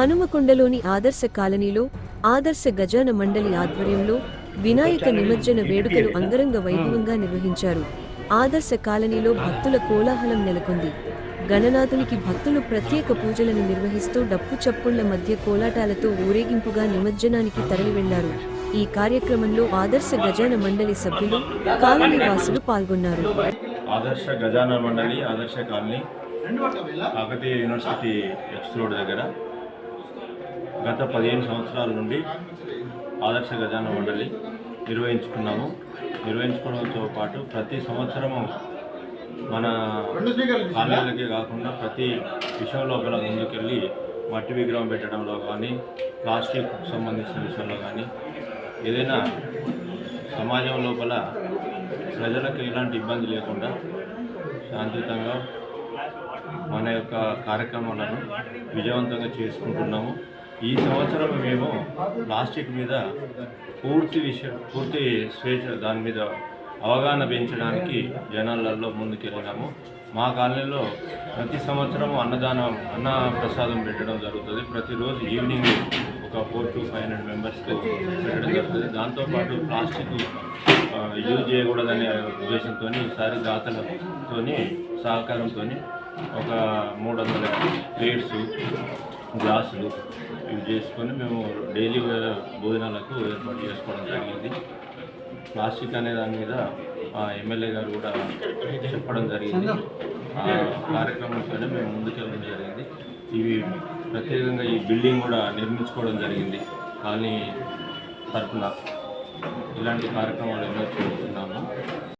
హనుమకొండలోని ఆదర్శ కాలనీలో ఆదర్శ గజాన మండలి ఆధ్వర్యంలో వినాయక నిమజ్జన వేడుకలు అంగరంగ వైభవంగా నిర్వహించారు. ఆదర్శ కాలనీలో భక్తుల కోలాహలం నెలకొంది. గణనాథునికి భక్తులు ప్రత్యేక పూజలను నిర్వహిస్తూ డప్పు చప్పుళ్ళ మధ్య కోలాటాలతో ఊరేగింపుగా నిమజ్జనానికి తరలి వెళ్ళారు ఈ కార్యక్రమంలో ఆదర్శ గజాన మండలి సభ్యులు కాలనీ వాసులు పాల్గొన్నారు. ఆదర్శ గజాన మండలి Adarsha colony Kakatiya university X road దగ్గర గత పదిహేను సంవత్సరాల నుండి ఆదర్శ గజాన మండలి నిర్వహించుకున్నాము. నిర్వహించుకోవడంతో పాటు ప్రతి సంవత్సరము మన కాలనీలకే కాకుండా ప్రతి విషయం లోపల ముందుకెళ్ళి మట్టి విగ్రహం పెట్టడంలో కానీ ప్లాస్టిక్ సంబంధించిన విషయంలో కానీ ఏదైనా సమాజం లోపల ప్రజలకు ఎలాంటి ఇబ్బంది లేకుండా శాంతియుతంగా మన యొక్క కార్యక్రమాలను విజయవంతంగా చేసుకుంటున్నాము. ఈ సంవత్సరం మేము ప్లాస్టిక్ మీద పూర్తి విషయం పూర్తి స్వేచ్ఛ దాని మీద అవగాహన పెంచడానికి జనాలలో ముందుకెళ్ళినాము. మా కాలనీలో ప్రతి సంవత్సరం అన్నదానం అన్న ప్రసాదం పెట్టడం జరుగుతుంది. ప్రతిరోజు ఈవినింగ్ ఒక ఫోర్ టు ఫైవ్ హండ్రెడ్ మెంబర్స్కి పెట్టడం జరుగుతుంది. దాంతోపాటు ప్లాస్టిక్ యూజ్ చేయకూడదనే ఉద్దేశంతో ఈసారి దాతలతో సహకారంతో ఒక మూడు వందల ప్లేట్స్ గ్లాసులు ఇవి చేసుకొని మేము డైలీ భోజనాలకు ఏర్పాటు చేసుకోవడం జరిగింది. ప్లాస్టిక్ అనే దాని మీద ఎమ్మెల్యే గారు కూడా చెప్పడం జరిగింది. ఆ కార్యక్రమంతోనే మేము ముందుకెళ్ళడం జరిగింది. ఇవి ప్రత్యేకంగా ఈ బిల్డింగ్ కూడా నిర్మించుకోవడం జరిగింది. కానీ తరఫున ఇలాంటి కార్యక్రమాలు ఎన్నో చే-